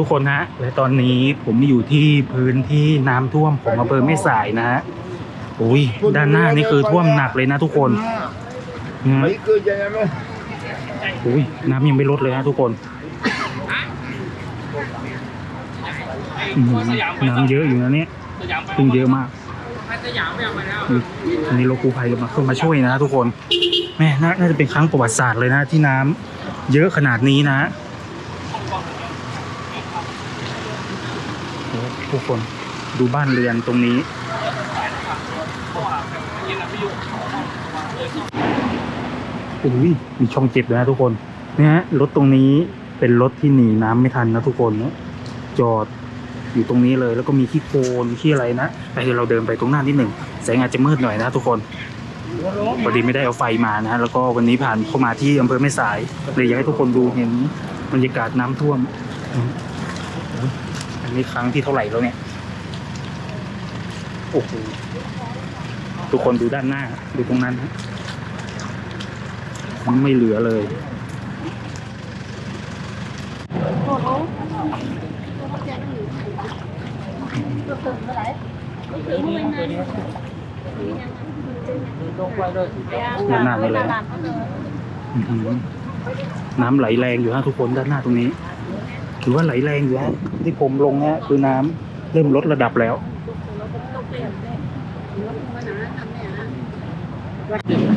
ทุกคนฮะ และตอนนี้ผมอยู่ที่พื้นที่น้ำท่วมของอำเภอแม่สายนะฮะอุ้ยด้านหน้านี่คือท่วมหนักเลยนะทุกคนนะฮะ Mấy cơ cho em ơi อุ้ยน้ำยังไม่ลดเลยฮะทุกคนอื้อหือน้ำเยอะอยู่นะเนี่ยขึ้นเยอะมากอันนี้รถกู้ภัยมาเข้ามาช่วยนะทุกคนแม่น่าน่าจะเป็นครั้งประวัติศาสตร์เลยนะที่น้ำเยอะขนาดนี้นะโอ้ทุก คน ดูบ้านเรือนตรงนี้โอ้ยมีช่องเจ็บเลยนะทุกคนเนี่ยรถตรงนี้เป็นรถที่หนีน้ำไม่ทันนะทุกคนเนอะจอดอยู่ตรงนี้เลยแล้วก็มีขี้โคลนขี้อะไรนะไปเดี๋ยวเราเดินไปตรงหน้านิดหนึ่งแสงอาจจะมืดหน่อยนะทุกคนพอดีไม่ได้เอาไฟมานะแล้วก็วันนี้ผ่านเข้ามาที่อำเภอแม่สายเลยอยากให้ทุกคนดูเห็นบรรยากาศน้ำท่วมอันนี้ครั้งที่เท่าไหร่แล้วเนี่ย โอ้โหทุกคนดูด้านหน้า ดูตรงนั้นฮะไม่เหลือเลยด้านหน้าเลยนะอื้อหือน้ำไหลแรงอยู่ฮะทุกคนด้านหน้าตรงนี้ถือว่าไหลแรงอยู่ฮะที่ผมลงเนี่ยคือน้ำเริ่มลดระดับแล้ว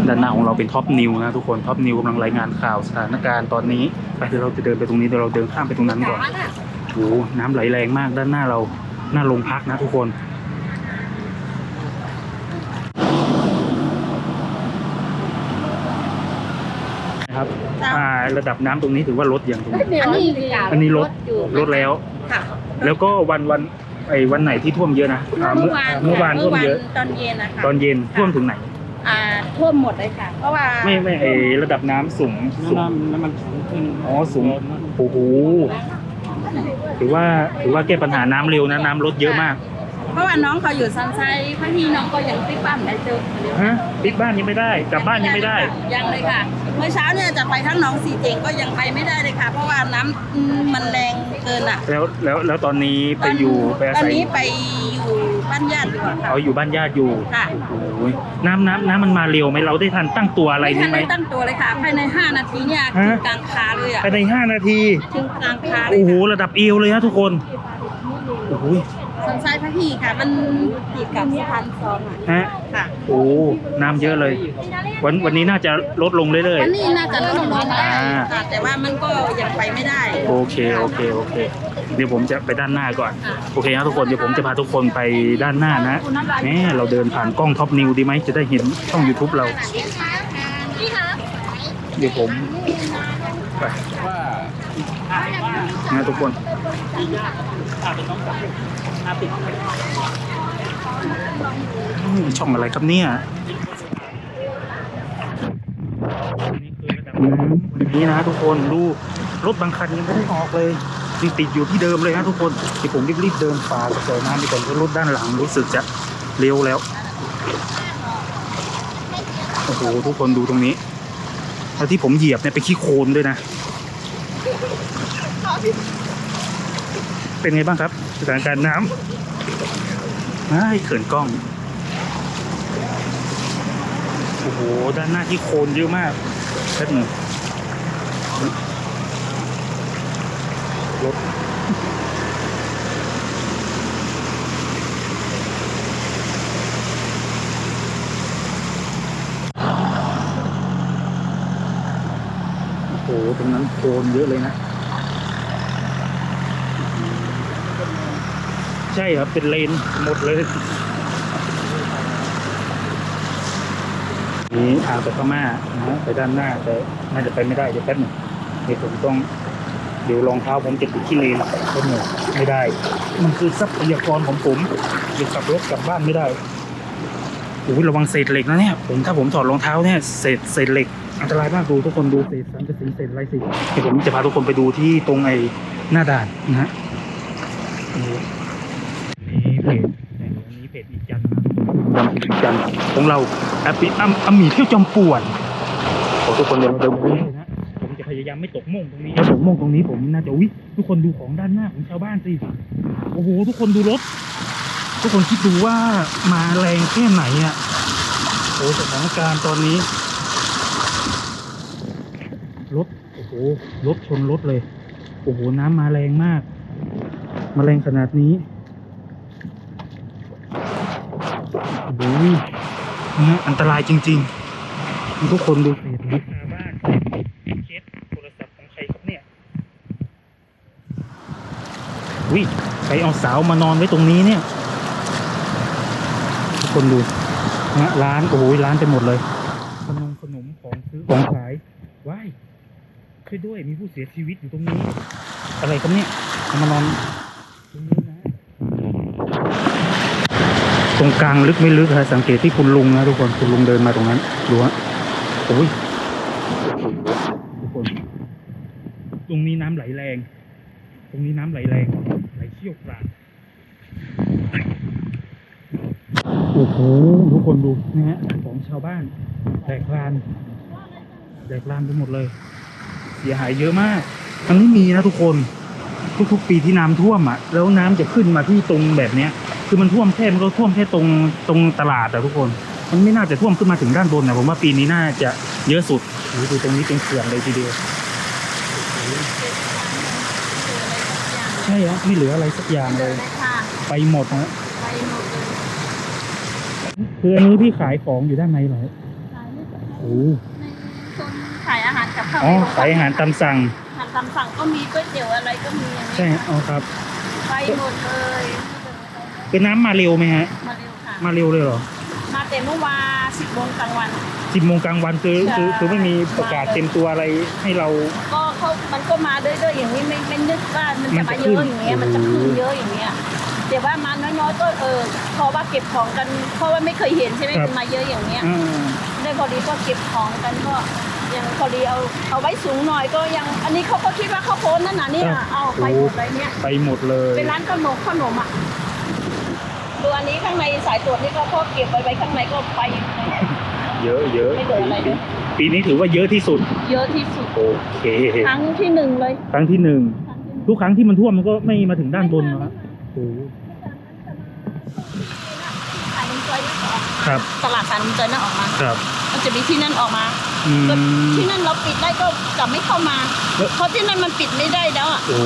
ด้านหน้าของเราเป็นท็อปนิวนะทุกคนท็อปนิวกำลังรายงานข่าวสถานการณ์ตอนนี้ไปเดี๋ยวเราจะเดินไปตรงนี้เดี๋ยวเราเดินข้ามไปตรงนั้นก่อนโอ้โหน้ำไหลแรงมากด้านหน้าเราหน้าโรงพักนะทุกคนนะครับอ่าระดับน้ำตรงนี้ถือว่าลดอย่างตรงนี้อันนี้อันนี้ลดอยู่ลดแล้วค่ะแล้วก็วันวันไอ้วันไหนที่ท่วมเยอะนะอ่าเมื่อวานเมื่อวานท่วมเยอะ ตอนเย็นนะคะตอนเย็นท่วมถึงไหน อ่า ท่วมหมดเลยค่ะ เพราะว่าไม่ไม่ไอระดับน้ำสูงสูงน้ำมันสูงขึ้นอ๋อสูง โอ้โหถือว่าถือว่าแก้ปัญหาน้ำเร็วนะน้ำลดเยอะมากเพราะว่าน้องเขาอยู่ซันไซพระที่น้องก็ยังติ๊กปั้มได้เจอฮะปิดบ้านยังไม่ได้ กลับบ้านยังไม่ได้ ยังเลยค่ะ เมื่อเช้าเนี่ยจะไปทั้งหน้องสีเจงก็ยังไปไม่ได้เลยค่ะ เพราะว่าน้ำอืมมันแรงเกินอะแล้วแล้วแล้วตอนนี้ไปอยู่ไปอาตอนศัยนี้ไปอยู่บ้านญาติดีกว่าค่ะเอาอยู่บ้านญาติอยู่ค่ะโอ้ยน้ำน้ำน้ำมันมาเร็วไหมเราได้ทันตั้งตัวอะไรไม่นี่ทันไหม ได้ตั้งตัวเลยค่ะภายใน 5 นาทีเนี่ยฮะ ถึงกลางคาเลยอะภายในห้านาที ถึงกลางคาเลยโอ้โห ค่ะระดับเอวเลยฮะทุกคน โอ้โห ซันไซพระที่ค่ะ มันติดกับสะพานซองอะฮะค่ะโอ้น้ำเยอะเลย วันวันนี้น่าจะลดลงเรื่อยวันนี้น่าจะลดลงได้อ่าค่ะแต่ว่ามันก็ยังไปไม่ได้ ๆ โอเคโอเคโอเค เดี๋ยวผมจะไปด้านหน้าก่อน โอเคนะทุกคนเดี๋ยวผมจะพาทุกคนไปด้านหน้านะแหมเราเดินผ่านกล้องท็อปนิวดีไหมจะได้เห็นช่อง YouTube เรา เดี๋ยวผมไปนะทุกคน ช่องอะไรครับเนี่ยอืมวันนี้นะทุกคนดูรถบางคันยังไม่ได้ออกเลยยังติดอยู่ที่เดิมเลยนะทุกคนเดี๋ยวผมรีบๆเดินฝ่ากระแสน้ำไปก่อนเพราะรถด้านหลังรู้สึกจะเร็วแล้วโอ้โหทุกคนดูตรงนี้แล้วที่ผมเหยียบเนี่ยไปขี้โคลนด้วยนะ เป็นไงบ้างครับ สถานการณ์น้ำไอ้เขินกล้อง โอ้โห ด้านหน้าที่โคลนเยอะมากแป๊บนึงรถโอ้โห ตรงนั้นโคลนเยอะเลยนะ ใช่ครับ เป็นเลนหมดเลยนี่ทางไปพม่านะฮะไปด้านหน้าแต่น่าจะไปไม่ได้เดี๋ยวแป๊บหนึงเดี๋ยวผมต้องเดี๋ยวรองเท้าผมจะติดที่เลนแป๊บหนึงไม่ได้ มันคือทรัพยากรของผมเดี๋ยวขับรถกลับบ้านไม่ได้โอ้ยระวังเศษเหล็กนะเนี่ยผมถ้าผมถอดรองเท้าเนี่ยเศษเศษเหล็กอันตรายมากดูทุกคนดูเศษสังกะสีเศษอะไรสิเดี๋ยวผมจะพาทุกคนไปดูที่ตรงไอ้หน้าด่านนะฮะโอ้โห นี่เพจอันนี้เพจอีจันทร์ ดำอีจันทร์ของเราแอปปี้อัมอัมหมีเที่ยวจอมป่วนขอทุกคนเดินเดินไปเลยนะผมจะพพยายามไม่ตกม่งตรงนี้ถ้าตกม่งตรงนี้ผมน่าจะวิทุกคนดูของด้านหน้าของชาวบ้านสิโอ้โหทุกคนดูรถ ทุกคนคิดดูว่ามาแรงแค่ไหนอะโอ้สถานการณ์ตอนนี้รถโอ้โหรถชนรถเลย โอ้โหน้ำมาแรงมาก มาแรงขนาดนี้ โอ้โหนะอันตรายจริงๆ ทุกคนดูเศษหลังคาบ้านเคสโทรศัพท์ของใครครับเนี่ยวิใครเอาสาวมานอนไว้ตรงนี้เนี่ย ทุกคนดูนะร้าน โอ้โหร้านเต็มหมดเลยขนมขนมของซื้อของขายว้ายช่วยด้วยมีผู้เสียชีวิตอยู่ตรงนี้ อะไรครับเนี่ยเอามานอนตรงนี้นะ ตรงกลางลึกไม่ลึกฮะสังเกตที่คุณลุงนะทุกคนคุณลุงเดินมาตรงนั้นดูฮะโอ้ยทุกคน ตรงนี้น้ำไหลแรง ตรงนี้น้ำไหลแรงไหลเชี่ยวกรากโอ้โหทุกคนดูนะฮะของชาวบ้านแตกลานแตกลานไปหมดเลย เสียหายเยอะมากมันไม่มีนะทุกคน ทุกๆปีที่น้ำท่วมอะ แล้วน้ำจะขึ้นมาที่ตรงแบบเนี้ย คือมันท่วมแค่มันก็ท่วมแค่ตรงตรงตลาดแต่ทุกคน มันไม่น่าจะท่วมขึ้นมาถึงด้านบนนะผมว่าปีนี้น่าจะเยอะสุดโอ้โหดูตรงนี้เป็นเขื่อนเลยทีเดียวใช่ฮะไม่เหลืออะไรสักอย่างเลยค่ะไปหมดฮะไปหมดเลยคืออันนี้พี่ขายของอยู่ด้านในเหรอขายไม่ได้โอ้ในโซนขายอาหารกับข้าวอ๋อขายอาหารตามสั่งอาหารตามสั่งก็มีก๋วยเตี๋ยวอะไรก็มีอย่างนี้ใช่อ๋อครับ ไปหมดเลย คือน้ำมาเร็วไหมฮะ มาเร็วค่ะ มาเร็วเลยเหรอมาแต่เมื่อวานสิบโมงกลางวัน สิบโมงกลางวันคือใช่ คือคือไม่มีประกาศเต็มตัวอะไรให้เรา ก็เขามันก็มาเรื่อยๆอย่างนี้ไม่ไม่นึกว่ามันจะมาเยอะอย่างเงี้ย มัมันนจะจะขึ้ขึ้นน เยอะอย่างเงี้ย แต่ว่ามาน้อยๆก็เออเพราะว่าเก็บของกัน เพราะว่าไม่เคยเห็นใช่ไหมครับ มันมาเยอะอย่างเงี้ย อ่า ได้พอดีก็เก็บของกันก็ยังพอดีเอาเอาไว้สูงหน่อยก็ยังอันนี้เขาก็คิดว่าเขาโพสต์นั่นน่ะเนี่ยเอาไปหมดเลยเนี่ยไปหมดเลยเป็นร้านขนมขนมอะ ดูอันนี้ข้างในสายตรวจนี่ก็พอเก็บไว้ไว้ข้างในก็ไปเยอะเยอะไม่เหลืออะไรเลยปีนี้ถือว่าเยอะที่สุด เยอะที่สุด โอเคครั้งที่หนึ่งเลยครั้งที่หนึ่งครั้งที่หนึ่งทุกครั้งที่มันท่วมมันก็ไม่มาถึงด้านบนนะฮะโอ้โหขายน้ำจอยนี่ออกครับ ตลาดขายน้ำจอยนั่นออกมา ครับ มันจะมีที่นั่นออกมาอืม ก็ที่นั่นเราปิดได้ก็กลับไม่เข้ามา แล้ว เพราะที่นั่นมันปิดไม่ได้แล้วอะโอ้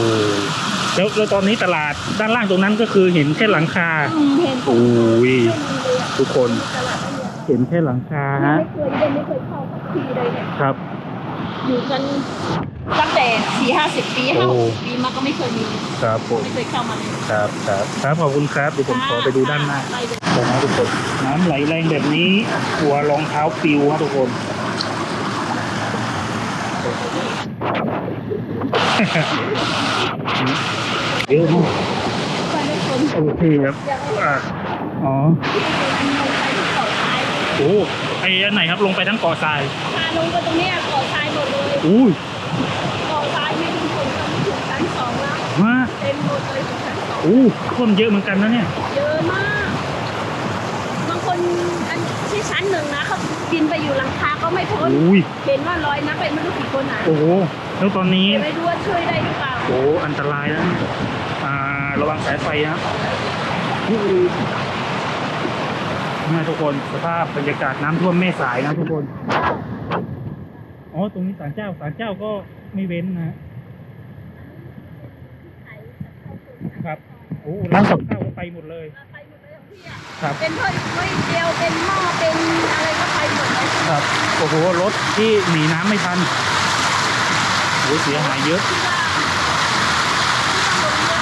แล้วแล้วตอนนี้ตลาดด้านล่างตรงนั้นก็คือเห็นแค่หลังคาอืมเห็นโอ้ยไม่มีเลยอะทุกคนตลาดไม่มีอะไรเห็นแค่หลังคาฮะไม่เคยยังไม่เคยเข้าสักทีเลยเนี่ยครับ อยู่กันตั้งแต่สี่ห้าสิบปีห้าโอ้ หกปีมาก็ไม่เคยมีครับผมไม่เคยเข้ามาเลยครับครับครับขอบคุณครับเดี๋ยวผมขอไปดูด้านหน้า ไปเลยตรงนั้นทุกคนน้ำไหลแรงแบบนี้หัวรองเท้าปิวครับทุกคน เยอะมากไปเลยคนโอเคครับอะอ๋ออันลงไปที่เกาะทรายโอ้ไอ้อันไหนครับลงไปทั้งเกาะทรายพาลงไปตรงเนี้ยเกาะทรายหมดเลยอุ้ยเกาะทรายไม่ถึงคนก็ไม่ถึงชั้นสองแล้วมาเต็มหมดเลยถึงชั้นสองอู้ท่วมเยอะเหมือนกันนะเนี่ยเยอะมาก บางคนอันที่ชั้นหนึ่ง นะเขาบินไปอยู่หลังคาก็ไม่พ้นอุ้ยเห็นว่าลอยน้ำไปไม่รู้กี่คนอะโอ้โหแล้วตอนนี้ ไม่รู้ว่าช่วยได้หรือเปล่าโอ้อันตรายนะอ่าระวังสายไฟนะอู้นี่ทุกคนสภาพบรรยากาศน้ำท่วมแม่สายนะทุกคนอ๋อตรงนี้ศาลเจ้าศาลเจ้าก็ไม่เว้นนะครับโอ้ร้านกับข้าวก็ไปหมดเลยไปหมดเลยของพี่อะ ครับ เป็นถ้วยถ้วยเดียวเป็นหม้อเป็นอะไรก็ไปหมดเลยครับโอ้โหรถที่หนีน้ำไม่ทันโอ้เสียหายเยอะที่ว่าที่ว่าลงเยอะ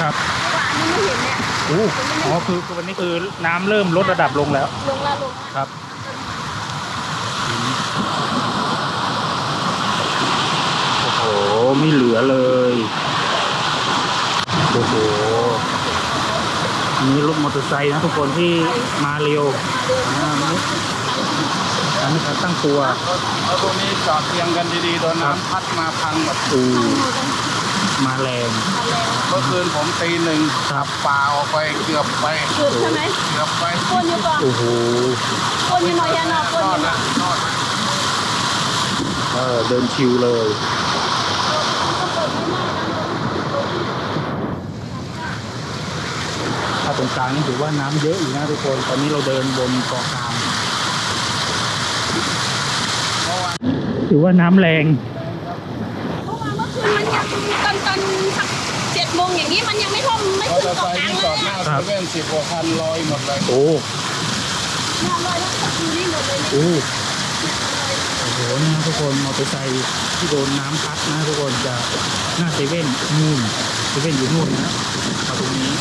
ครับเพราะว่าอันนี้ไม่เห็นเนี่ยโอ้อ๋อคือคือวันนี้คือน้ำเริ่มลดระดับลงแล้ว ลงแล้วลงแล้วครับ โอ้โห ไม่เหลือเลย โอ้โห อันนี้รถมอเตอร์ไซค์นะทุกคนที่มาเร็วอันนี้ครับตั้งตัวเอาตรงนี้จอดเรียงกันดีๆโดนน้ำพัดมาพังหมดอูทางหมาแรงมาแรงเมื่อคืนผมตีหนึ่งครับป่าออกไปเกือบไปเกือบใช่ไหมเกือบไปปนอยู่ก่อนโอ้โหปนอยู่หน่อยยานอปนรออยู่หน่อวยรออเดินชิวเลย ถ้าต รงกลางนี่ถือว่าน้ำเยอะอยู่นะทุกคน ตอนนี้เราเดินบนเกาะกลางเพราะว่าถือว่าน้ำแรงเพราะว่าเมื่อคืนมันยังตอนตอนสักเจ็ดโมงอย่างนี้มันยังไม่ท่วมไม่มอขึ้เตอนร์ไซเกาะค์กลางที่จเลอดยหน้าเซเว่นสิบกว่าคันลอยหมดเลยโอ้หน้าลอยแล้วก็คือนี่หมดเลยเนี่ยโอ้โอ้โหนี่นะทุกคนมอเตอร์ไซค์ที่โดนน้ำพัดนะทุกคนจะหน้าเซเว่นนู่นเซเว่นอยู่นู่นนะมาตรงนี้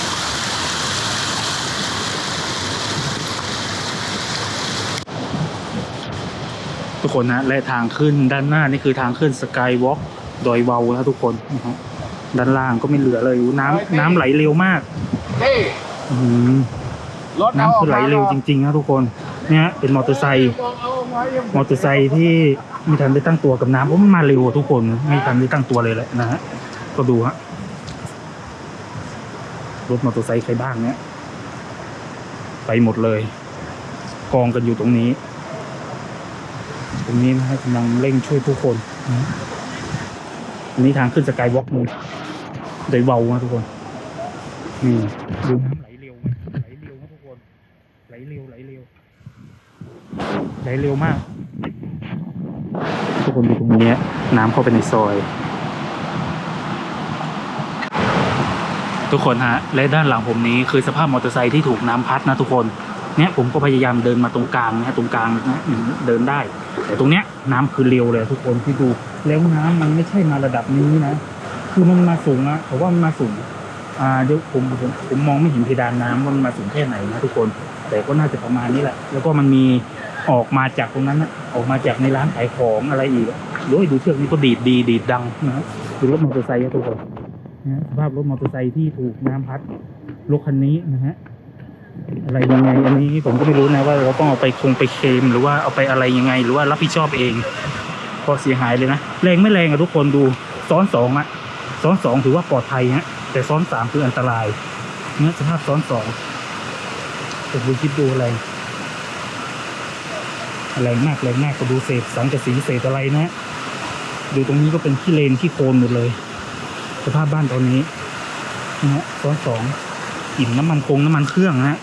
กคนนะและทางขึ้นด้านหน้านี่คือทางขึ้นสกายวอล์กดอยเวานะทุกคนนะฮะด้านล่างก็ไม่เหลือเลยน้ำน้ำไหลเร็วมากเฮ้ยอื้อหือรถน้ำคือไหลเร็วจริงๆนะทุกคน เนี่ยเป็นมอเตอร์ไซค์มอเตอร์ไซค์ที่ไม่ทันได้ตั้งตัวกับน้ำเพราะมันมาเร็วอะทุกคนไม่ทันได้ตั้งตัวเลยแหละนะฮะก็ดูฮะรถมอเตอร์ไซค์ใครบ้างเนี่ยไปหมดเลย กองกันอยู่ตรงนี้ต รงนี้นะฮะกำลังเร่งช่วยผู้คนนะอันนี้ทางขึ้นสกายวอล์กมูโดยเบานะทุกคน นี่ดูน้ำไหลเร็วไหมไหลเร็วนะทุกคน ไหลเร็วไหลเร็ว ไหลเร็วมาก ทุกคนดูตรงนี้น้ำเข้าไปในซอย ทุกคนฮะ และด้านหลังผมนี้คือสภาพมอเตอร์ไซค์ที่ถูกน้ำพัดนะทุกคน เนี่ยผมก็พยายามเดินมาตรงกลางนะตรงกลางนะเดินได้ แต่ตรงเนี้ยน้ำคือเร็วเลยทุกคนที่ดู แล้วน้ำมันไม่ใช่มาระดับนี้นะ คือมันมาสูงนะแต่ว่ามันมาสูงอ่าเดี๋ยวผมผมผมมองไม่เห็นเพดานน้ำว่ามันมาสูงแค่ไหนนะทุกคน แต่ก็น่าจะประมาณนี้แหละ แล้วก็มันมีออกมาจากตรงนั้นนะออกมาจากในร้านขายของอะไรอีกอะดูดูเชือกนี้ก็ดีดดีดีดดังนะครับดูรถมอเตอร์ไซค์ทุกคนนะสภาพรถมอเตอร์ไซค์ที่ถูกน้ำพัดรถคันนี้นะฮะ อะไรยังไง อันนี้ผมก็ไม่รู้นะว่าเราต้องเอาไปคงไปเคลมหรือว่าเอาไปอะไรยังไง หรือว่ารับผิดชอบเองพอเสียหายเลยนะแรงไม่แรงอะทุกคนดูซ้อนสองอะซ้อนสองถือว่าปลอดภัยฮะแต่ซ้อนสามคืออันตรายเนี่ยสภาพซ้อนสองแต่ดูคิดดูอะไรแรงมากแรงมากก็ดูเศษสังกะสีเศษอะไรนะ ดูตรงนี้ก็เป็นขี้เลนขี้โคลนหมดเลย สภาพบ้านตอนนี้นะฮะซ้อนสอง กลิ่นน้ำมันคงน้ำมันเครื่องนะฮะ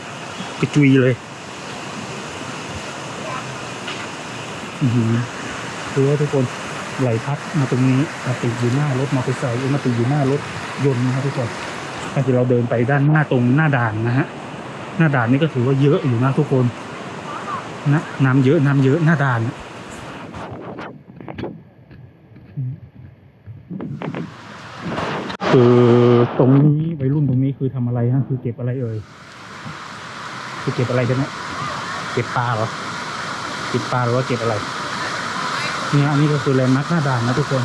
กระจุยเลยอือคือว่าทุกคนไหลพัดมาตรงนี้มาติดอยู่หน้ารถมอเตอร์ไซค์มาติดอยู่หน้ารถยนต์นะครับทุกคนถ้าที่เราเดินไปด้านหน้าตรงหน้าด่านนะฮะหน้าด่านนี่ก็ถือว่าเยอะอยู่นะทุกคนนะน้ำเยอะน้ำเยอะหน้าด่านคือ ตรงนี้วัยรุ่นตรงนี้คือทำอะไรฮะคือเก็บอะไรเอ่ยคือเก็บอะไรกันเนี่ยเก็บปลาเหรอเก็บปลาหรือว่าเก็บอะไรเนี่ยอันนี้ก็คือแลนด์มาร์คหน้าด่านนะทุกคน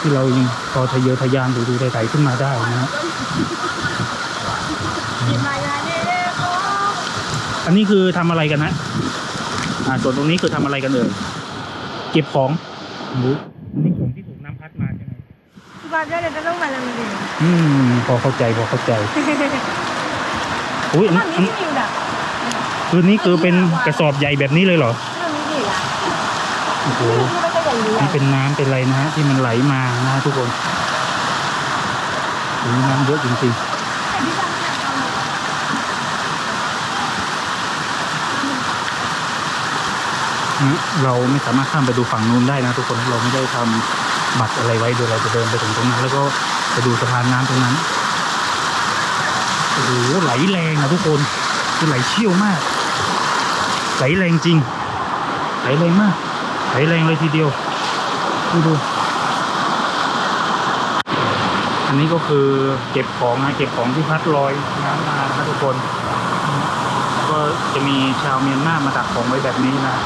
ที่เรายังพอทะเยอทะยานดูดูไต่ๆขึ้นมาได้นะฮะอันนี้คือทำอะไรกันนะอ่าส่วนตรงนี้คือทำอะไรกันเอ่ยเก็บของหรืออันนี้ของที่ถูกน้ำพัดมาใช่ไหม Bagay na dalawang malamig. อืมพอเข้าใจพอเข้าใจอุ้ยอัน Ma'am, อัน hindi nila. คือนี้คือเป็นกระสอบใหญ่แบบนี้เลยเหรอ Ma'am, hindi nila. โอ้โห Hindi ba tayo นี่ nila? เป็นน้ำเป็นอะไรนะฮะที่มันไหลมานะฮะทุกคนโอ้โหน้ำเยอะจริงๆนะเราไม่สามารถข้ามไปดูฝั่งนู้นได้นะทุกคนเราไม่ได้ทำ บัตรอะไรไว้โดยเราจะเดินไปถึงตรงนั้น แล้วก็ไปดูสะพานน้ำตรงนั้นโอ้โหไหลแรงนะทุกคนคือไหลเชี่ยวมาก ไหลแรงจริง ไหลแรงมาก ไหลแรงเลยทีเดียวดูดูอันนี้ก็คือเก็บของนะเก็บของที่พัดลอยน้ำมานะทุกคน ก็จะมีชาวเมียนมามาตักของไว้แบบนี้นะ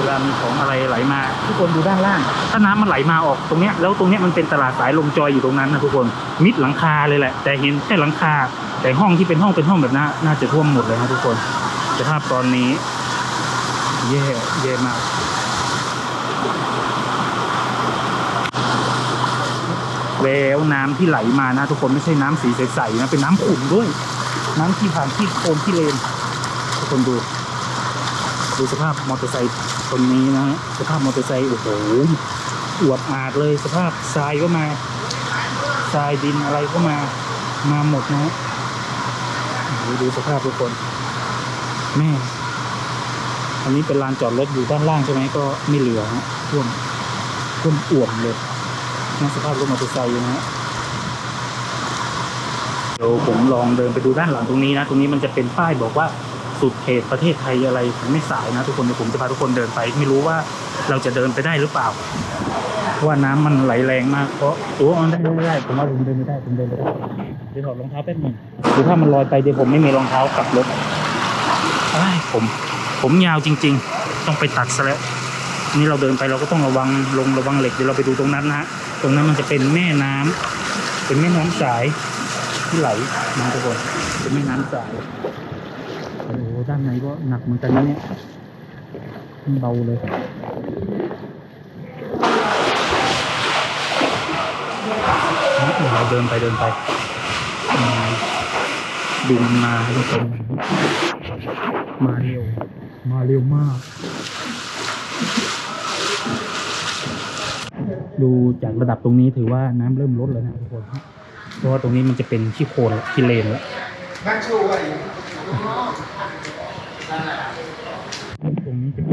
เวลามีของอะไรไหลมา ทุกคนดูด้านล่าง ถ้าน้ำมันไหลมาออกตรงเนี้ยแล้วตรงเนี้ยมันเป็นตลาดสายลมจอยอยู่ตรงนั้นนะทุกคนมิดหลังคาเลยแหละ แต่เห็นแค่หลังคา แต่ห้องที่เป็นห้องเป็นห้องแบบนั้นน่าจะท่วมหมดเลยนะทุกคนสภาพตอนนี้แย่แย่มากแล้วน้ำที่ไหลมานะ ทุกคนไม่ใช่น้ำสีใสๆนะเป็นน้ำขุ่นด้วย น้ำที่ผ่านที่โคลนที่เลนทุกคนดู ดูสภาพมอเตอร์ไซค์ คนนี้นะฮะสภาพมอเตอร์ไซค์โอ้โหอวบอาดเลยสภาพทรายก็มาทรายดินอะไรก็มามาหมดนะฮะดูสภาพทุกคนแม่อันนี้เป็นลานจอดรถอยู่ด้านล่างใช่ไหมก็ไม่เหลือฮะท่วมท่วมอ่วมเลยนะสภาพรถมอเตอร์ไซค์นะฮะเดี๋ยวผมลองเดินไปดูด้านหลังตรงนี้นะ ตรงนี้มันจะเป็นป้ายบอกว่า สุดเขตประเทศไทยอะไรผมไม่สายนะทุกคนเดี๋ยวผมจะพาทุกคนเดินไป ไม่รู้ว่าเราจะเดินไปได้หรือเปล่า ว่าน้ำมันไหลแรงมาก เพราะโอ้มันได้ไม่ได้ ผมว่าผมเดินไม่ได้ผมเดินไม่ได้เดี๋ยวถอดรองเท้าแป๊บนึงหรือถ้ามันลอยไปเดี๋ยวผมไม่มีรองเท้ากลับรถไอ้ผม ผมยาวจริง ๆ ต้องไปตัดซะแล้วนี่เราเดินไปเราก็ต้องระวังลงระวังเหล็กเดี๋ยวเราไปดูตรงนั้นนะฮะตรงนั้นมันจะเป็นแม่น้ำเป็นแม่น้ำสายที่ไหลนะทุกคนเป็นแม่น้ำสาย ด้านในก็หนักเหมือนกันนะเนี่ยไม่เบาเลยเราเดินไปเดินไปอืมดึงมาให้ทุกคนมาเร็ว มาเร็วมาก ดูจากระดับตรงนี้ถือว่าน้ำเริ่มลดแล้วนะทุกคนเพราะว่าตรงนี้มันจะเป็นขี้โคลนแล้วขี้เลนแล้ว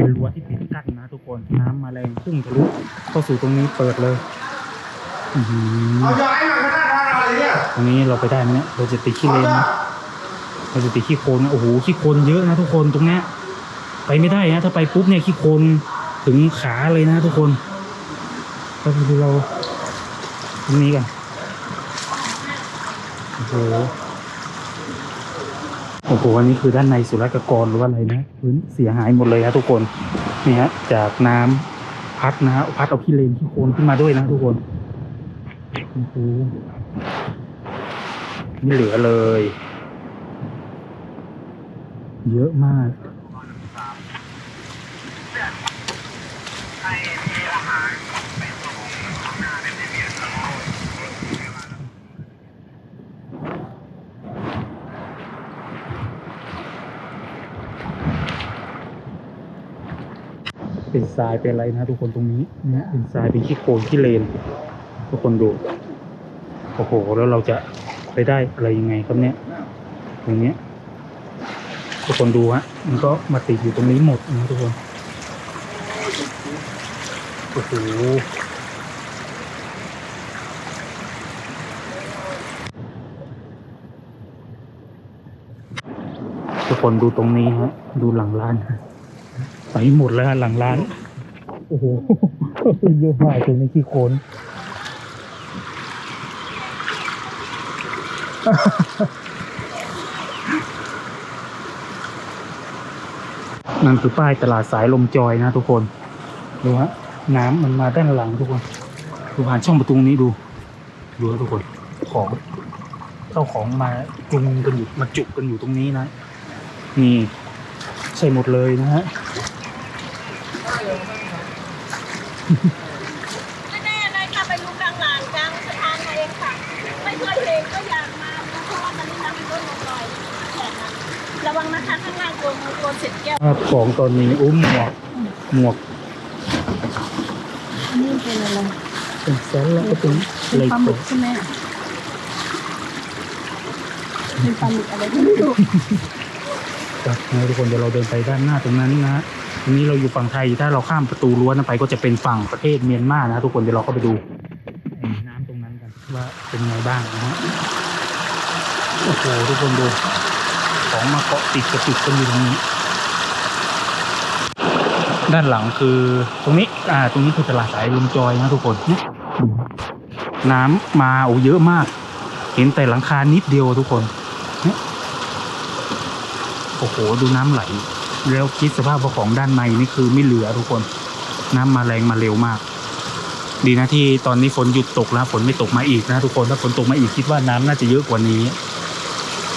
ต รงนี้จะเป็นรั้วที่ปิดกั้นนะทุกคนน้ำมาแรงพุ่งทะลุเข้าสู่ตรงนี้เปิดเลยอื้อหือเอาย้ายมาขนาดนั้นอะไรเนี่ยตรงนี้เราไปได้ไหมเนี่ยเราจะติดขี้เลนนะเราจะติดขี้โคลนนะโอ้โหขี้โคลนเยอะนะทุกคนตรงเนี้ยไปไม่ได้นะถ้าไปปุ๊บเนี่ยขี้โคลนถึงขาเลยนะทุกคนเราไปดูเราตรงนี้กันโอ้โห โอ้โหอันนี้คือด้านในสุรกากรหรือว่าอะไรนะพื้นเสียหายหมดเลยนะทุกคนนี่ฮะจากน้ำพัดนะฮะพัดเอาขี้เลนขี้โคลนขึ้นมาด้วยนะทุกคนโอ้โหไม่เหลือเลย เยอะมาก เป็นทรายเป็นอะไรนะทุกคนตรงนี้เนี่ยเป็นทรายเป็นขี้โคลนขี้เลนทุกคนดูโอ้โหแล้วเราจะไปได้อะไรยังไงครับเนี่ยตรงเนี้ยทุกคนดูฮะมันก็มาติดอยู่ตรงนี้หมดนะทุกคนโอ้โหทุกคนดูตรงนี้ฮะดูหลังร้านฮะ ไปหมดแล้วฮะหลังร้าน โอ้โห เยอะมากตรงนี้ขี้โคลนนั่นคือป้ายตลาดสายลมจอยนะทุกคนดูฮะน้ำมันมาด้านหลังทุกคนดูผ่านช่องประตูนี้ดูดูทุกคนของเข้าของมาจุงกันอยู่มาจุกกันอยู่ตรงนี้นะ นี่ ใส่หมดเลยนะฮะ ไม่แน่เลยค่ะไปดูกลางลานกลางสะพานมาเองค่ะ ไม่เคยเห็นก็อยากมานะเพราะว่ามันนี่น้ำลดลงหน่อยแค่นั้นระวังนะคะข้างล่างโกนโกนเสร็จแก้วภาพของตอนนี้อุ้มหมวกหมวกอันนี้เป็นอะไรเป็นแซนแล้วก็เป็นเป็อะไรนปลาหมึกใช่ไหมเป็นปลาหมึกอะไรก็ไม่รู้ครับนะทุกคนเดี๋ยวเราเดินไปด้านหน้าตรงนั้นนะฮะ ตรงนี้เราอยู่ฝั่งไทยถ้าเราข้ามประตูรั้วนั้นไปก็จะเป็นฝั่งประเทศเมียนมานะทุกคนเดี๋ยวเราเข้าไปดูไอ้น้ำตรงนั้นกันว่าเป็นไงบ้างนะฮะโอ้โหทุกคนดูของมาเกาะติดกระติดกันอยู่ตรงนี้ ด้านหลังคือตรงนี้อ่าตรงนี้คือตลาดสายลมจอยนะทุกคนเนี่ยน้ำมาโอ้เยอะมาก เห็นแต่หลังคานิดเดียวทุกคนนี่โอ้โหดูน้ำไหล แล้วคิดสภาพว่าของด้านในนี่คือไม่เหลือทุกคนน้ำมาแรงมาเร็วมาก ดีนะที่ตอนนี้ฝนหยุดตกแล้วฝนไม่ตกมาอีกนะทุกคนถ้าฝนตกมาอีกคิดว่าน้ำน่าจะเยอะกว่านี้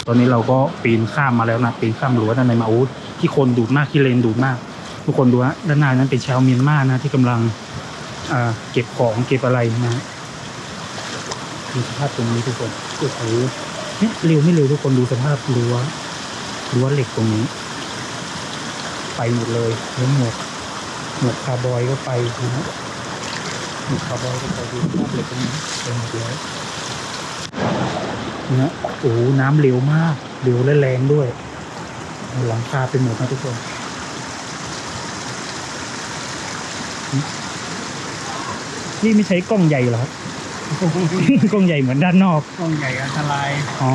ตอนนี้เราก็ปีนข้ามมาแล้วนะปีนข้ามรั้วด้านในมาโอ้ที่คนดูดมากที่เลนดูดมาก ทุกคนดูฮะด้านหน้านั้นเป็นชาวเมียนมานะที่กำลังเก็บของเก็บอะไรนะฮะดูสภาพตรงนี้ทุกคนโอ้โหเนี่ยเร็วไม่เร็วทุกคนดูสภาพรั้วรั้วเหล็กตรงนี้ ไปหมดเลยแล้วหมวกหมวกคาร์บอยก็ไปนะฮะหมวกคาร์บอยก็ไปดูภาพเลยตรงนี้เป็นหมดเลยนะฮะโอ้โหน้ำเร็วมากเร็วและแรงด้วย หลังคาเป็นหมดนะทุกคนหึนี่ไม่ใช้กล้องใหญ่เหรอครับ กล้องใหญ่เหมือนด้านนอก กล้องใหญ่อันตราย อ๋อ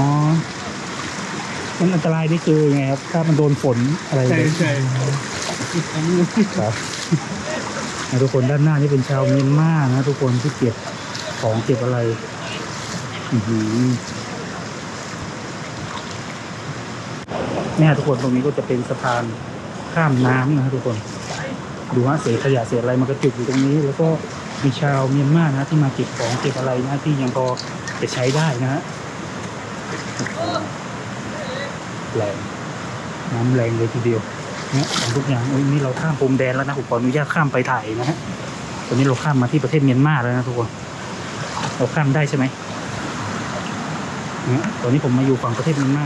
มันอันตรายนี่คือไงครับ ถ้ามันโดนฝนอะไรใช่ใช่ครับนะทุกคนด้านหน้านี่เป็นชาวเมียนมานะทุกคนที่เก็บของเก็บอะไรอือหือเนี่ยทุกคนตรงนี้ก็จะเป็นสะพานข้ามน้ำนะทุกคน ดูฮะเศษขยะเศษอะไรมันก็จุกอยู่ตรงนี้ แล้วก็มีชาวเมียนมานะที่มาเก็บของเก็บอะไรนะที่ยังพอจะใช้ได้นะฮะ แรงน้ำแรงเลยทีเดียวเนี่ยของทุกอย่างโอ้ยนี่เราข้ามพรมแดนแล้วนะผมขออนุญาตข้ามไปถ่ายนะฮะตอนนี้เราข้ามมาที่ประเทศเมียนมาแล้วนะทุกคนเราข้ามได้ใช่ไหมเนี่ยตอนนี้ผมมาอยู่ฝั่งประเทศเมียนมา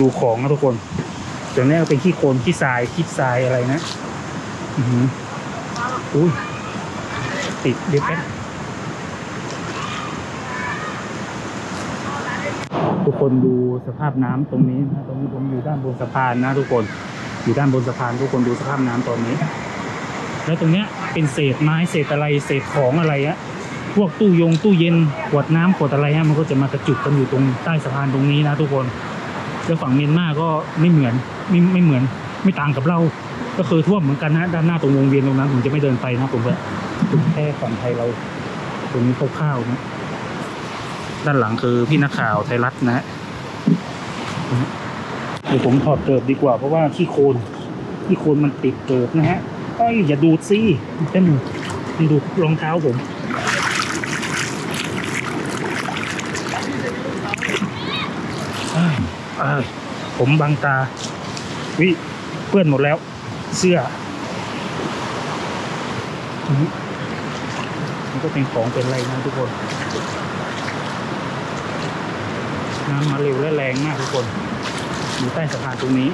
ดูของนะทุกคนตรงนี้ก็เป็นขี้โคลนขี้ทรายขี้ทรายอะไรนะ อือหืออุ้ยติดเดี๋ยวแป๊บทุก คนดูสภาพน้ำตรงนี้นะตรงนี้ผมอยู่ด้านบนสะพานนะทุกคนอยู่ด้านบนสะพานทุกคนดูสภาพน้ำตอนนี้ แล้วตรงเนี้ยเป็นเศษไม้เศษอะไรเศษของอะไรอะพวกตู้ยงตู้เย็นขวดน้ำขวดอะไรฮะมันก็จะมากระจุกกันอยู่ตรงใต้สะพานตรงนี้นะทุกคนแล้วฝั่งเมียนมาก็ไม่เหมือนไม่ไม่เหมือนไม่ต่างกับเรา ก็คือท่วมเหมือนกันนะด้านหน้าตรงวงเวียนตรงนั้นผมจะไม่เดินไปนะผมจะดูแค่ฝั่งไทยเราตรงนี้คร่าวๆนะ ด้านหลังคือพี่นักข่าวไทยรัฐนะฮะเดี๋ยวผมถอดเกิบดีกว่าเพราะว่าขี้โคลนขี้โคลนมันติดเกิบนะฮะเอ้ยอย่าดูดสิเต้นมันดูรองเท้าผมผมบังตา วิเปื้อนหมดแล้ว เสื้ออืมมันก็เป็นของเป็นอะไรนะทุกคน น้ำมาเร็วและแรงมากทุกคน อยู่ใต้สะพานตรงนี้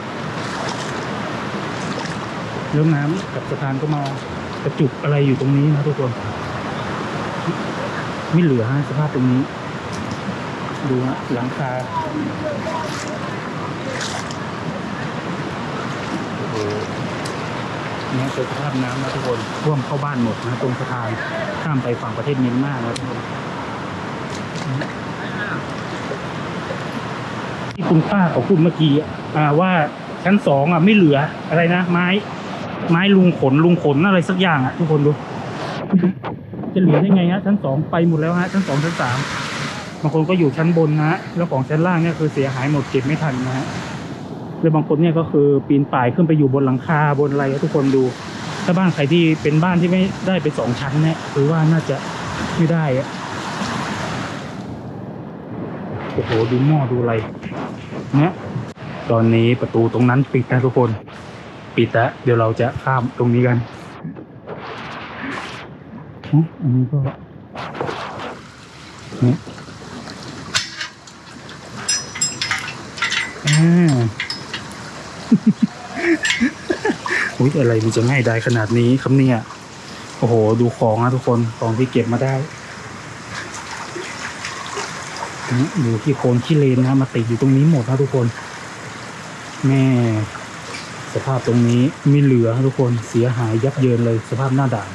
แล้วน้ำกับสะพานก็มากระจุกอะไรอยู่ตรงนี้นะทุกคน ไม่เหลือฮะสภาพตรงนี้ ดูฮะหลังคาโอ้โหนี่คือสภาพน้ำนะทุกคนท่วมเข้าบ้านหมดนะตรงสะพานข้ามไปฝั่งประเทศเมียนมานะทุกคน ที่คุณป้าเขาพูดเมื่อกี้อ่าว่าชั้นสองอะไม่เหลืออะไรนะไม้ ไม้ลุงขนลุงขนอะไรสักอย่างอะ ทุกคนดู จะเหลือได้ไงฮะชั้นสองไปหมดแล้วฮะชั้นสองชั้นสามบางคนก็อยู่ชั้นบนนะฮะแล้วของชั้นล่างเนี่ยคือเสียหายหมดเก็บไม่ทันนะฮะแล้วบางคนเนี่ยก็คือปีนป่ายขึ้นไปอยู่บนหลังคาบนอะไรทุกคนดู ถ้าบ้านใครที่เป็นบ้านที่ไม่ได้เป็นสองชั้นเนี่ยคือว่าน่าจะไม่ได้อะ โอ้โหดูหม้อดูอะไรเนี่ยตอนนี้ประตูตรงนั้นปิดนะทุกคน ปิดแล้วเดี๋ยวเราจะข้ามตรงนี้กันอ๋ออันนี้ก็เนี่ยอ่าอุ้ยอะไรมันจะง่ายได้ขนาดนี้ครับเนี่ย โอ้โห ดูของนะทุกคน ของที่เก็บมาได้ นี่ดูที่โคนขี้เลนนะมาติดอยู่ตรงนี้หมดนะทุกคน แม่สภาพตรงนี้ไม่เหลือทุกคนเสียหายยับเยินเลยสภาพหน้าด่าน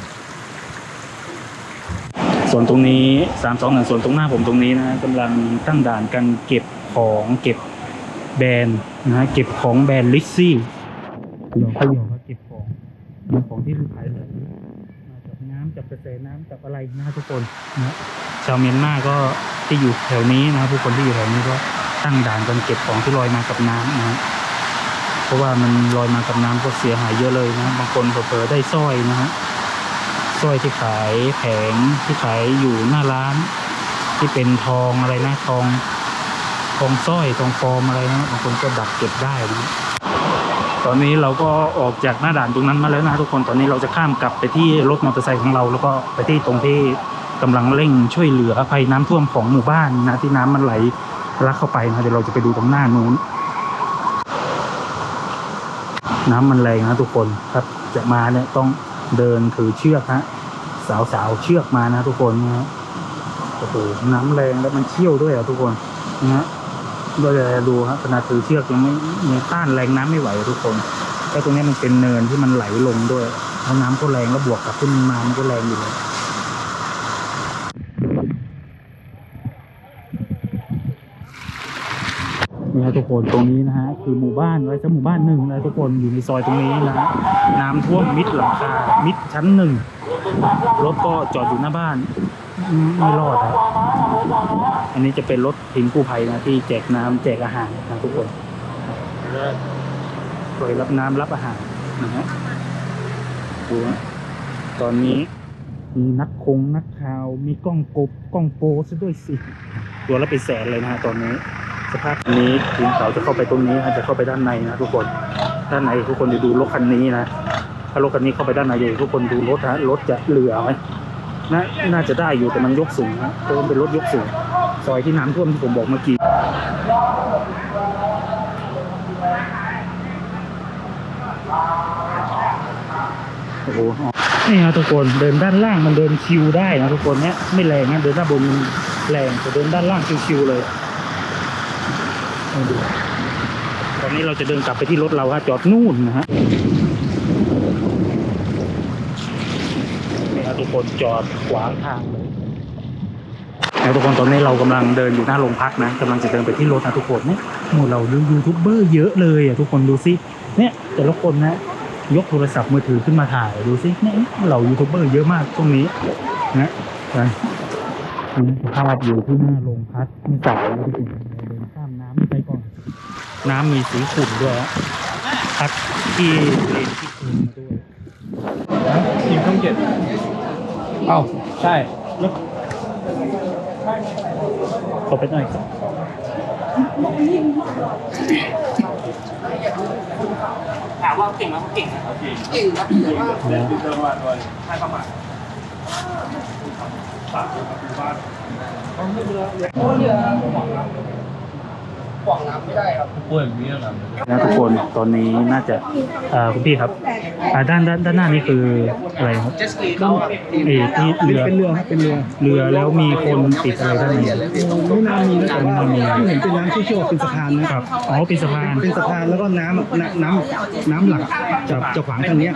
ส่วนตรงนี้สามสองหนึ่งส่วนตรงหน้าผมตรงนี้นะกำลังตั้งด่านกันเก็บของเก็บแบรนด์นะเก็บของแบรนด์ลิซซี่หยอกก็หยอกก็เก็บของของที่ขายเลย กน้ำจากระแสน้ำจากอะไรนะทุกคนนะชาวเมียนมาก็ที่อยู่แถวนี้นะผู้คนที่อยู่แถวนี้ก็ตั้งด่านกันเก็บของที่ลอยมากับน้ำนะฮะเพราะว่ามันลอยมากับน้ำก็เสียหายเยอะเลยนะบางคนเผลอๆได้สร้อยนะฮะสร้อยที่ขายแผงที่ขายอยู่หน้าร้าน ที่เป็นทองอะไรนะทองทองสร้อยทองฟอมอะไรนะบางคนก็ดักเก็บได้นะ ตอนนี้เราก็ออกจากหน้าด่านตรงนั้นมาแล้วนะทุกคนตอนนี้เราจะข้ามกลับไปที่รถมอเตอร์ไซค์ของเรา แล้วก็ไปที่ตรงที่กำลังเร่งช่วยเหลือภัยน้ำท่วมของหมู่บ้านนะที่น้ำมันไหลลักเข้าไปนะเดี๋ยวเราจะไปดูตรงหน้านู้น น้ำมันแรงนะทุกคนครับจะมาเนี่ยต้องเดินถือเชือกฮะสาวสาวเชือกมานะทุกคนนะฮะโอ้โหน้ำแรงแล้วมันเชี่ยวด้วยอะทุกคนนะฮะ เราจะดูฮะขนาดถือเชือกยังไม่ยังต้านแรงน้ำไม่ไหวทุกคนแล้วตรงนี้มันเป็นเนินที่มันไหลลงด้วยแล้วน้ำก็แรงแล้วบวกกับขึ้นมามันก็แรงอยู่เลยนี่ฮะทุกคนตรงนี้นะฮะคือหมู่บ้านไว้สักหมู่บ้านหนึ่งนะทุกคนอยู่ในซอยตรงนี้นะฮะน้ำท่วมมิดหลังคามิดชั้นหนึ่งรถก็จอดอยู่หน้าบ้านไม่รอดครับ อันนี้จะเป็นรถทีมกู้ภัยนะที่แจกน้ำแจกอาหารนะทุกคนคอยรับน้ำรับอาหารนะฮะดูนะตอนนี้มีนักคงนักข่าวมีกล้องกบกล้องโปซะด้วยสิ ตัวละเป็นแสนเลยนะฮะตอนนี้ สภาพนี้ทีมข่าวจะเข้าไปตรงนี้นะจะเข้าไปด้านในนะทุกคนด้านในทุกคนจะดูรถคันนี้นะถ้ารถคันนี้เข้าไปด้านในอยู่ทุกคนดูรถฮะรถจะเหลือไหม นาน่าจะได้อยู่แต่มันยกสูงฮะเพราะมันเป็นรถยกสูง ซอยที่น้ำท่วมที่ผมบอกเมื่อกี้โอ้โหนี่ฮะทุกคนเดินด้านล่างมันเดินคิวได้นะทุกคนเนี้ยไม่แรงนะเดินด้านบนมันแรงแต่เดินด้านล่างคิวๆเลยเอาดูตอนนี้เราจะเดินกลับไปที่รถเราฮะจอดนู่นนะฮะ นี่ คนจอดขวางทางเลยนะทุกคนตอนนี้เรากำลังเดินอยู่หน้าโรงพักนะกำลังจะเดินไปที่รถนะทุกคนเนี่ยหมู่เรายูทูบเบอร์เยอะเลยอะทุกคนดูสิเนี่ยแต่ละคนนะยกโทรศัพท์มือถือขึ้นมาถ่ายดูสิเนี่ยเรายูทูบเบอร์เยอะมากตรงนี้นะไปนี่ภาพอยู่ที่หน้าโรงพักม่สายนะทุกคนเราเดินข้ามน้ำไปก่อน น้ำมีสีขุ่นด้วยพักที่เลนที่คืนมาด้วยทีมช่องเจ็ด เอ้าใช่ขอไปหน่อยครับถามว่าเก่งไหมเขาเก่งนะเก่งครับแต่ว่าเล่นจังหวัดเลยใช่ประมาณป่วยมีอะไรนะทุกคนตอนนี้น่าจะเอ่อคุณพี่ครับอ่าด้านด้านด้านหน้านี่คืออะไรครับเจสกีเขาอะเอที่เรือเป็นเรือครับเป็นเรือเรือแล้วมีคนติดอะไรด้านในไม่น่ามีแล้วแต่ไม่น่ามีที่เห็นเป็นน้ำเชี่ยวๆเป็นสะพานนะครับอ๋อเป็นสะพานเป็นสะพานแล้วก็น้ำอะน้ำน้ำน้ำหลักจะจะขวางทางเนี้ย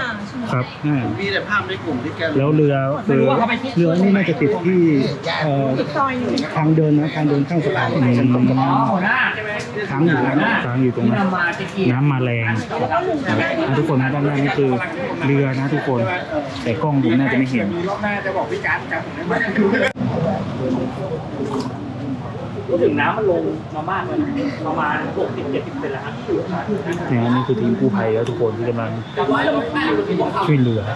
ครับอ่ามีแต่ภาพในกลุ่มที่แกแล้วเรือคือเรือนี่น่าจะติดที่เอ่อทางเดินนะทางเดินข้างสะพานอืมค้างอยู่นะค้างอยู่ตรงนั้นน้ำมาแรงอะทุกคนนะด้านหน้านี่คือเรือนะทุกคน แต่กล้องผมน่าจะไม่เห็นมีรอบหน้าจะบอกพี่การจำผมได้ไหมพูดถึงน้ำมันลงมามากเลยนะประมาณหกสิบเจ็ดสิบเซนแล้วครับเนี่ยนี่คือทีมกู้ภัยแล้วทุกคนที่กำลังช่วยเหลืออั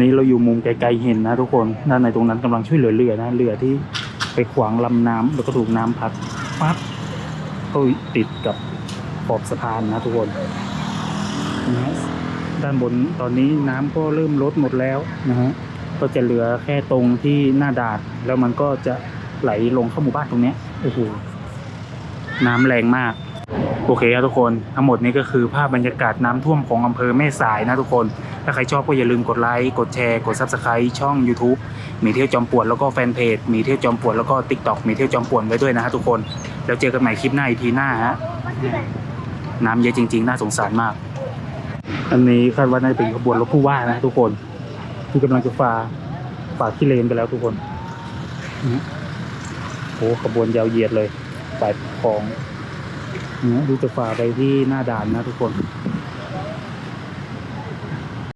นี้เราอยู่มุมไกลๆเห็นนะทุกคนด้านในตรงนั้นกำลังช่วยเหลือเรือนะเรือที่ไปขวางลำน้ำแล้วก็ถูกน้ำพัดปั๊บก็ติดกับขอบสะพานนะทุกคนนะด้านบนตอนนี้น้ำก็เริ่มลดหมดแล้วนะฮะก็จะเหลือแค่ตรงที่หน้าดาดแล้วมันก็จะไหลลงเข้าหมู่บ้านตรงเนี้ยโอ้โหน้ำแรงมาก โอเคครับทุกคนทั้งหมดนี้ก็คือภาพบรรยากาศน้ำท่วมของอำเภอแม่สายนะทุกคน ถ้าใครชอบก็อย่าลืมกดไลค์กดแชร์กด subscribe ช่อง YouTube มีเที่ยวจอมปวนแล้วก็แฟนเพจมีเที่ยวจอมปวนแล้วก็ TikTok มีเที่ยวจอมปวนไว้ด้วยนะฮะทุกคนแล้วเจอกันใหม่คลิปหน้าอีกทีหน้าฮะน้ำเยอะจริง ๆ น่าสงสารมาก อันนี้คาดว่าน่าจะเป็นขบวนรถผู้ว่านะทุกคนที่กำลังจะฝ่าฝ่าที่เลนไปแล้วทุกคนโอ้ขบวนยาวเหยียดเลยฝ่ายปกครอง ดูจะฝ่าไปที่หน้าด่านนะทุกคน